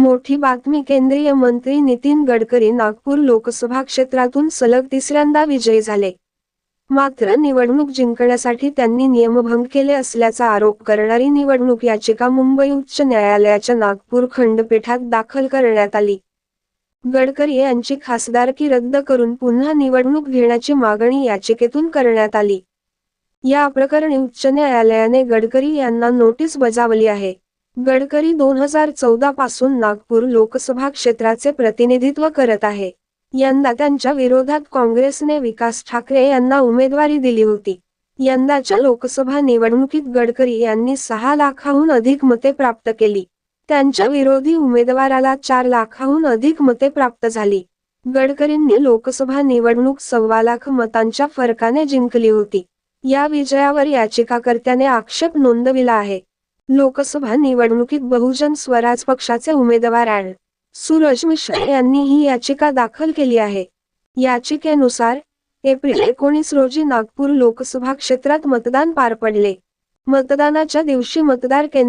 मोठी बातमी केंद्रीय मंत्री नितीन गडकरी नागपूर लोकसभा क्षेत्रातून सलग तिसऱ्यांदा विजयी झाले. मात्र निवडणूक जिंकण्यासाठी त्यांनी नियमभंग केले असल्याचा आरोप करणारी निवडणूक याचिका मुंबई उच्च न्यायालयाच्या नागपूर खंडपीठात दाखल करण्यात आली. गडकरी यांची खासदारकी रद्द करून पुन्हा निवडणूक घेण्याची मागणी याचिकेतून करण्यात आली. या प्रकरणी उच्च न्यायालयाने गडकरी यांना नोटीस बजावली आहे. गडकरी दोन हजार चौदा पासून नागपूर लोकसभा क्षेत्राचे प्रतिनिधित्व करत आहे. यंदा त्यांच्या विरोधात काँग्रेसने विकास ठाकरे यांना उमेदवारी दिली होती. यंदाच्या लोकसभा निवडणुकीत गडकरी यांनी सहा लाखाहून अधिक मते प्राप्त केली. त्यांच्या विरोधी उमेदवाराला चार लाखाहून अधिक मते प्राप्त झाली. गडकरींनी लोकसभा निवडणूक सव्वा लाख मतांच्या फरकाने जिंकली होती. या विजयावर याचिकाकर्त्याने आक्षेप नोंदविला आहे. लोकसभा निवडणुकीत बहुजन स्वराज पक्षाचे उमेदवार ॲड सूरज मिश्रा यांनी ही याचिका दाखल केली आहे. याचिकेनुसार एप्रिल एकोणीस रोजी नागपूर लोकसभा क्षेत्रात मतदान पार पडले. मतदानाच्या दिवशी मतदार केंद्र